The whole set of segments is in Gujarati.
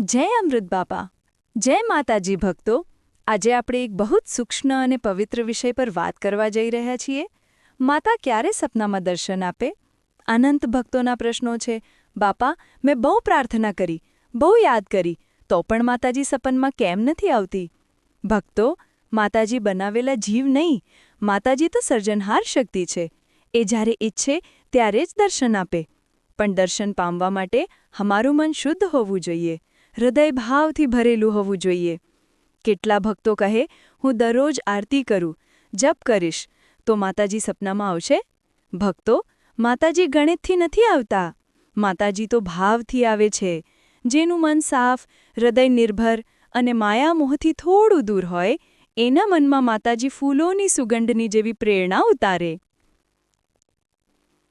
જય અમૃત બાપા. જય માતાજી ભક્તો. આજે આપણે એક બહુ જ સૂક્ષ્મ અને પવિત્ર વિષય પર વાત કરવા જઈ રહ્યા છીએ. માતા ક્યારે સપનામાં દર્શન આપે? અનંત ભક્તોના પ્રશ્નો છે. બાપા, મેં બહુ પ્રાર્થના કરી, બહુ યાદ કરી, તો પણ માતાજી સપનમાં કેમ નથી આવતી? ભક્તો, માતાજી બનાવેલા જીવ નહીં. માતાજી તો સર્જનહાર શક્તિ છે. એ જ્યારે ઈચ્છે ત્યારે જ દર્શન આપે. પણ દર્શન પામવા માટે અમારું મન શુદ્ધ હોવું જોઈએ. હૃદય ભાવથી ભરેલું હોવું જોઈએ. કેટલા ભક્તો કહે, હું દરરોજ આરતી કરું, જપ કરીશ. તો માતાજી સપનામાં આવશે? ભક્તો, માતાજી ગણિતથી નથી આવતા. માતાજી તો ભાવથી આવે છે. જેનું મન સાફ હૃદય નિર્ભર અને માયામોહથી થોડું દૂર હોય, એના મનમાં માતાજી ફૂલોની સુગંધની જેવી પ્રેરણા ઉતારે.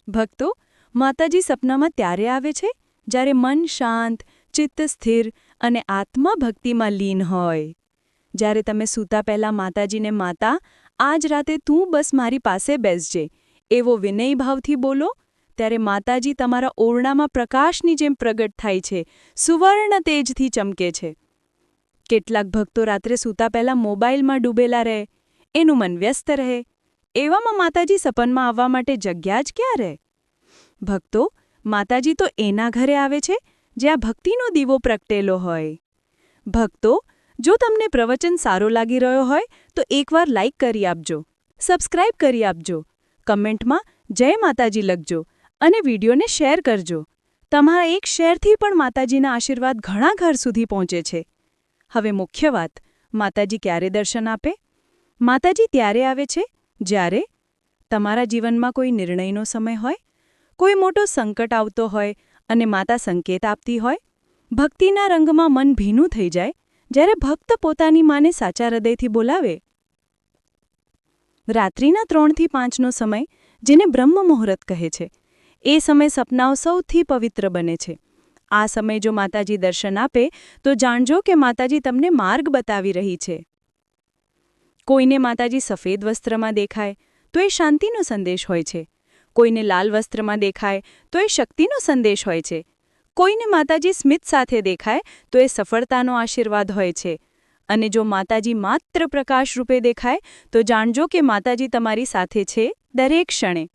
ભક્તો, માતાજી સપનામાં ત્યારે આવે છે, જ્યારે મન શાંત ચિત્ત સ્થિર અને આત્મા ભક્તિમાં લીન હોય. જ્યારે તમે સૂતા પહેલાં માતાજીને, માતા, આજ રાતે તું બસ મારી પાસે બેસજે. એવો વિનયભાવથી બોલો. ત્યારે માતાજી તમારા ઓરડામાં પ્રકાશની જેમ પ્રગટ થાય છે, સુવર્ણ તેજથી ચમકે છે. કેટલાક ભક્તો રાત્રે સૂતા પહેલાં મોબાઈલમાં ડૂબેલા રહે, એનું મન વ્યસ્ત રહે. એવામાં માતાજી સપનમાં આવવા માટે જગ્યા જ ક્યાં રહે? ભક્તો, માતાજી તો એના ઘરે આવે છે જ્યાં ભક્તિનો દીવો પ્રગટેલો હોય. ભક્તો, જો તમને પ્રવચન સારો લાગી રહ્યો હોય, તો એકવાર લાઇક કરી આપજો. સબસ્ક્રાઇબ કરી આપજો. કમેન્ટમાં જય માતાજી લખજો અને વિડીયોને શેર કરજો. તમારા એક શેરથી પણ માતાજીના આશીર્વાદ ઘણા ઘર સુધી પહોંચે છે. હવે મુખ્ય વાત, માતાજી ક્યારે દર્શન આપે? માતાજી ત્યારે આવે છે જ્યારે તમારા જીવનમાં કોઈ નિર્ણયનો સમય હોય, કોઈ મોટો સંકટ આવતો હોય અને માતા સંકેત આપતી હોય? ભક્તિના રંગમાં મન ભીનું થઈ જાય જ્યારે ભક્ત પોતાની માને સાચા હૃદયથી બોલાવે? રાત્રિના ત્રણથી પાંચનો સમય જેને બ્રહ્મ મુહૂર્ત કહે છે. એ સમય સપનાઓ સૌથી પવિત્ર બને છે. આ સમય જો માતાજી દર્શન આપે, તો જાણજો કે માતાજી તમને માર્ગ બતાવી રહી છે. કોઈને માતાજી સફેદ વસ્ત્રમાં દેખાય, તો એ શાંતિનો સંદેશ હોય છે. કોઈને લાલ વસ્ત્રમાં દેખાય તો એ શક્તિનો સંદેશ હોય છે. કોઈને માતાજી સ્મિત સાથે દેખાય તો એ સફળતાનો આશીર્વાદ હોય છે. અને જો માતાજી માત્ર પ્રકાશ રૂપે દેખાય તો જાણજો કે માતાજી તમારી સાથે છે દરેક ક્ષણે.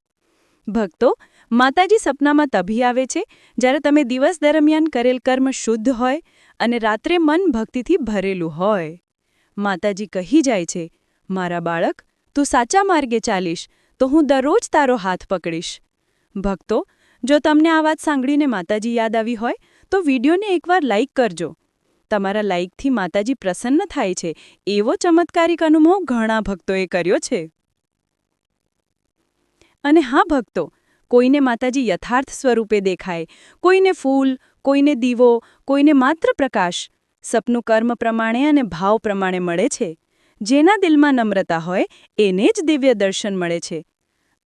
ભક્તો, માતાજી સપનામાં તભી આવે છે જ્યારે તમે દિવસ દરમિયાન કરેલ કર્મ શુદ્ધ હોય અને રાત્રે મન ભક્તિથી ભરેલું હોય. માતાજી કહી જાય છે, મારા બાળક, તું સાચા માર્ગે ચાલીશ તો હું દરરોજ તારો હાથ પકડીશ. ભક્તો, જો તમને આ વાત સાંભળીને માતાજી યાદ આવી હોય, તો વિડીયોને એકવાર લાઇક કરજો. તમારા લાઇકથી માતાજી પ્રસન્ન થાય છે, એવો ચમત્કારિક અનુભવ ઘણા ભક્તોએ કર્યો છે. અને હા ભક્તો, કોઈને માતાજી યથાર્થ સ્વરૂપે દેખાય, કોઈને ફૂલ, કોઈને દીવો, કોઈને માત્ર પ્રકાશ, સપનું કર્મ પ્રમાણે અને ભાવ પ્રમાણે મળે છે. જેના દિલમાં નમ્રતા હોય, એને જ દિવ્ય દર્શન મળે છે.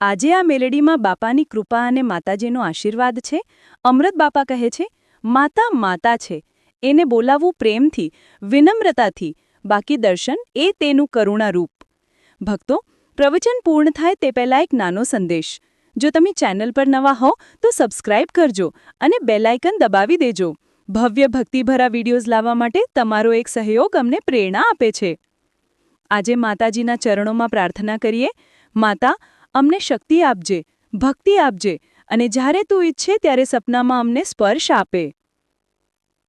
આજે આ મેલેડીમાં બાપાની કૃપા અને માતાજીનો આશીર્વાદ છે. અમૃત બાપા કહે છે, માતા માતા છે. એને બોલાવવું પ્રેમથી, વિનમ્રતાથી. બાકી દર્શન એ તેનું કરુણા રૂપ ભક્તો, પ્રવચન પૂર્ણ થાય તે પહેલાં એક નાનો સંદેશ. જો તમે ચેનલ પર નવા હો, તો સબસ્ક્રાઇબ કરજો અને બેલાઇકન દબાવી દેજો. ભવ્ય ભક્તિભરા વિડીયોઝ લાવવા માટે તમારો એક સહયોગ અમને પ્રેરણા આપે છે. આજે માતાજીના ચરણોમાં પ્રાર્થના કરીએ. માતા અમને શક્તિ આપજે, ભક્તિ આપજે અને જ્યારે તું ઈચ્છે ત્યારે સપનામાં અમને સ્પર્શ આપે.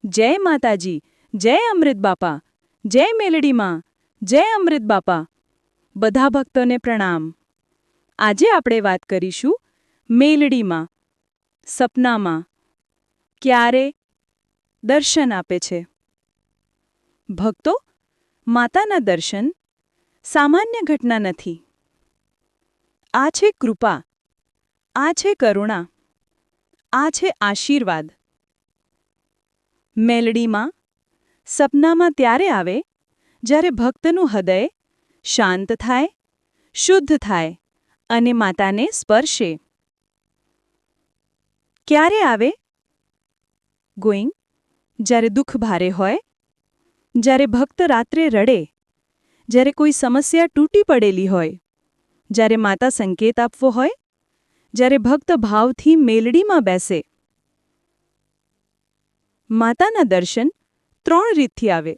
જય માતાજી, જય અમૃત બાપા, જય મેલડીમાં જય અમૃત બાપા. બધા ભક્તોને પ્રણામ. આજે આપણે વાત કરીશું મેલડીમાં સપનામાં ક્યારે દર્શન આપે છે. ભક્તો, માતાના દર્શન સામાન્ય ઘટના નથી. આ છે કૃપા. આ છે કરુણા. આ છે આશીર્વાદ. મેલડીમાં, સપનામાં ત્યારે આવે, જ્યારે ભક્તનું હૃદય શાંત થાય, શુદ્ધ થાય અને માતાને સ્પર્શે. ક્યારે આવે? ગોઈંગ, જ્યારે દુઃખ ભારે હોય, જ્યારે ભક્ત રાત્રે રડે, જ્યારે કોઈ સમસ્યા તૂટી પડેલી હોય જ્યારે માતા સંકેત આપવો હોય, જ્યારે ભક્ત ભાવથી મેલડીમાં બેસે. માતાના દર્શન ત્રણ રીતથી આવે.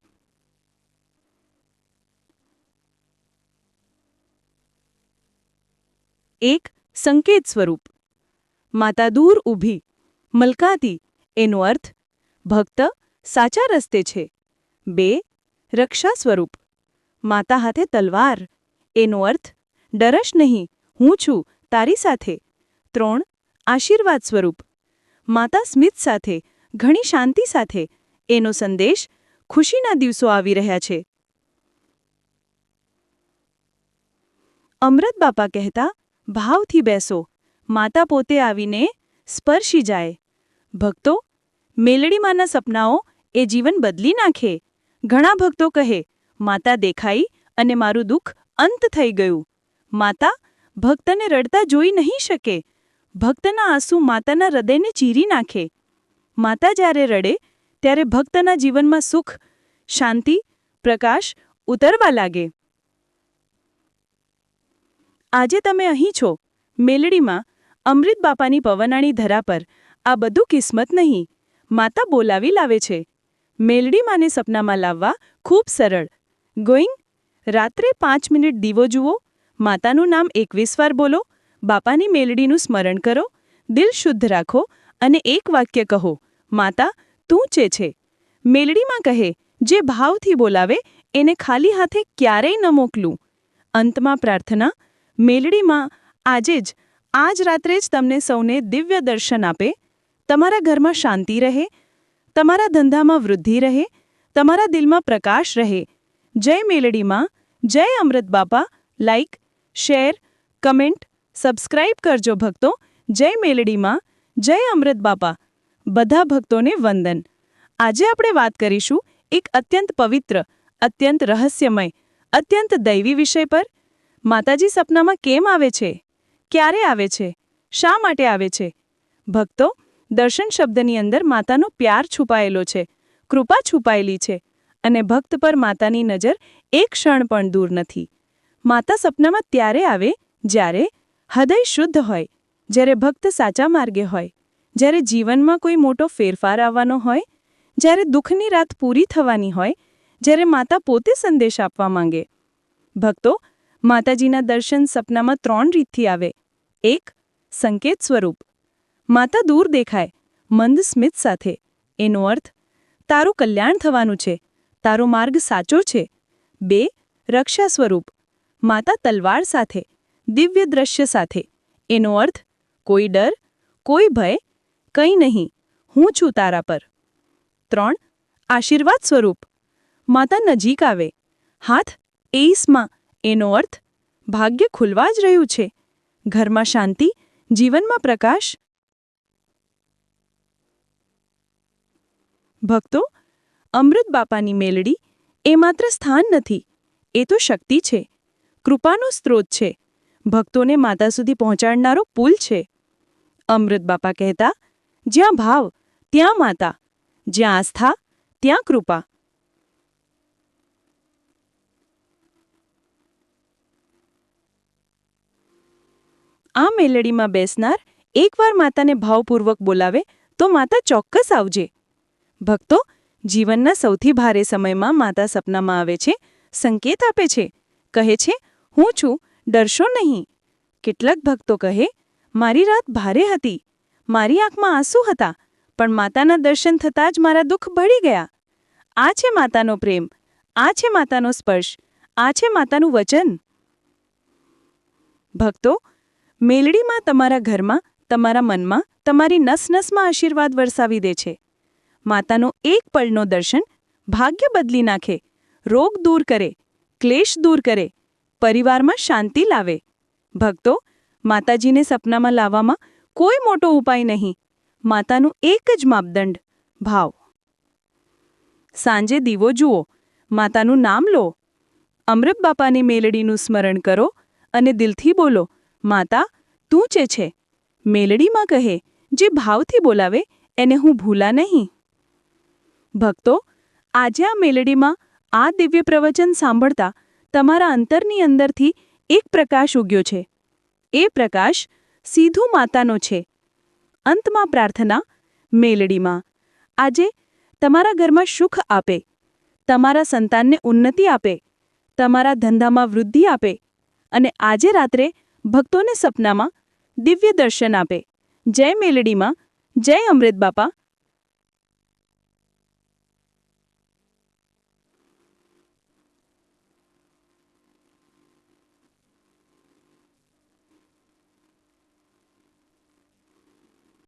એક, સંકેત સ્વરૂપ. માતા દૂર ઊભી. મલકાતી. એનો અર્થ, ભક્ત સાચા રસ્તે છે. બે, રક્ષા સ્વરૂપ. માતા હાથે તલવાર. એનો અર્થ ડરશ નહીં, હું છું તારી સાથે. ત્રણ, આશીર્વાદ સ્વરૂપ. માતા સ્મિત સાથે, ઘણી શાંતિ સાથે. એનો સંદેશ ખુશીના દિવસો આવી રહ્યા છે. અમૃત બાપા કહેતા, ભાવથી બેસો. માતા પોતે આવીને સ્પર્શી જાય. ભક્તો, મેલડીમાંના સપનાઓ એ જીવન બદલી નાખે. ઘણા ભક્તો કહે, માતા દેખાઈ અને મારું દુઃખ અંત થઈ ગયું. માતા, ભક્તને રડતા જોઈ નહીં શકે. ભક્તના આંસુ માતાના હૃદયને ચીરી નાખે. માતા જ્યારે રડે, ત્યારે ભક્તના જીવનમાં સુખ, શાંતિ, પ્રકાશ ઉતરવા લાગે. આજે તમે અહીં છો, મેલડીમાં, અમૃત બાપાની પવનાણી ધરા પર. આ બધું કિસ્મત નહીં. માતા બોલાવી લાવે છે. મેલડી માને સપનામાં લાવવા ખૂબ સરળ. ગોઈંગ, રાત્રે પાંચ મિનિટ દીવો જુઓ. માતાનું નામ એકવીસ વાર બોલો, બાપાની મેલડીનું સ્મરણ કરો, દિલ શુદ્ધ રાખો અને એક વાક્ય કહો, માતા, તું ચે છે. મેલડીમાં કહે, જે ભાવથી બોલાવે, એને ખાલી હાથે ક્યારેય ન મોકલું. અંતમાં પ્રાર્થના, મેલડીમાં, આજે જ, આજ રાત્રે જ તમને સૌને દિવ્ય દર્શન આપે. તમારા ઘરમાં શાંતિ રહે, તમારા ધંધામાં વૃદ્ધિ રહે, તમારા દિલમાં પ્રકાશ રહે. જય મેલડીમાં, જય અમૃત બાપા લાઈક શેર, કમેન્ટ, સબસ્ક્રાઇબ કરજો ભક્તો. જય મેલડીમાં, જય અમૃત બાપા. બધા ભક્તોને વંદન. આજે આપણે વાત કરીશું એક અત્યંત પવિત્ર, અત્યંત રહસ્યમય, અત્યંત દૈવી વિષય પર. માતાજી સપનામાં કેમ આવે છે? ક્યારે આવે છે? શા માટે આવે છે? ભક્તો, દર્શન શબ્દની અંદર માતાનો પ્યાર છુપાયેલો છે, કૃપા છુપાયેલી છે, અને ભક્ત પર માતાની નજર એક ક્ષણ પણ દૂર નથી. માતા સપનામાં ત્યારે આવે જ્યારે હૃદય શુદ્ધ હોય, જ્યારે ભક્ત સાચા માર્ગે હોય, જ્યારે જીવનમાં કોઈ મોટો ફેરફાર આવવાનો હોય, જ્યારે દુઃખની રાત પૂરી થવાની હોય, જ્યારે માતા પોતે સંદેશ આપવા માંગે. ભક્તો, માતાજીના દર્શન સપનામાં ત્રણ રીતથી આવે. એક, સંકેત સ્વરૂપ. માતા દૂર દેખાય, મંદ સ્મિત સાથે. એનો અર્થ, તારું કલ્યાણ થવાનું છે. તારો માર્ગ સાચો છે. બે, રક્ષા સ્વરૂપ. માતા તલવાર સાથે, દિવ્ય દ્રશ્ય સાથે. એનો અર્થ, કોઈ ડર, કોઈ ભય, કંઈ નહીં, હું છું તારા પર. ત્રણ, આશીર્વાદ સ્વરૂપ. માતા નજીક આવે. હાથ એઈસમાં એનો અર્થ, ભાગ્ય ખુલવા જ રહ્યું છે. ઘરમાં શાંતિ, જીવનમાં પ્રકાશ. ભક્તો, અમૃત બાપાની મેલડી એ માત્ર સ્થાન નથી, એ તો શક્તિ છે. કૃપાનો સ્ત્રોત છે. ભક્તોને માતા સુધી પહોંચાડનારો પુલ છે. અમૃત બાપા કહેતા, જ્યાં ભાવ, ત્યાં માતા, જ્યાં આસ્થા, ત્યાં કૃપા. આ મેલડીમાં બેસનાર એકવાર માતાને ભાવપૂર્વક બોલાવે, તો માતા ચોક્કસ આવજે. ભક્તો જીવનના સૌથી ભારે સમયમાં માતા સપનામાં આવે છે, સંકેત આપે છે, કહે છે હું છું, ડરશો નહીં. કેટલાક ભક્તો કહે, મારી રાત ભારે હતી. મારી આંખમાં આંસુ હતા, પણ માતાના દર્શન થતાં જ મારા દુઃખ ભળી ગયા. આ છે માતાનો પ્રેમ, આ છે માતાનો સ્પર્શ, આ છે માતાનું વચન. ભક્તો, મેલડીમાં તમારા ઘરમાં, તમારા મનમાં, તમારી નસનસમાં આશીર્વાદ વરસાવી દે છે. માતાનો એક પળનો દર્શન, ભાગ્ય બદલી નાખે, રોગ દૂર કરે, ક્લેશ દૂર કરે પરિવારમાં શાંતિ લાવે. ભક્તો, માતાજીને સપનામાં લાવવામાં કોઈ મોટો ઉપાય નહીં. માતાનું એક જ માપદંડ, ભાવ. સાંજે દીવો જુઓ. માતાનું નામ લો. અમૃત બાપાની મેલડીનું સ્મરણ કરો અને દિલથી બોલો, માતા, તું ચે છે, મેલડીમાં કહે, જે ભાવથી બોલાવે, એને હું ભૂલા નહીં. ભક્તો, આજે આ મેલડીમાં આ દિવ્ય પ્રવચન સાંભળતા તમારા અંતરની અંદરથી એક પ્રકાશ ઉગ્યો છે. એ પ્રકાશ સીધું માતાનો છે. અંતમાં પ્રાર્થના, મેલડીમાં, આજે તમારા ઘરમાં સુખ આપે. તમારા સંતાનને ઉન્નતિ આપે. તમારા ધંધામાં વૃદ્ધિ આપે. અને આજે રાત્રે ભક્તોને સપનામાં દિવ્ય દર્શન આપે. જય મેલડીમાં, જય અમૃત બાપા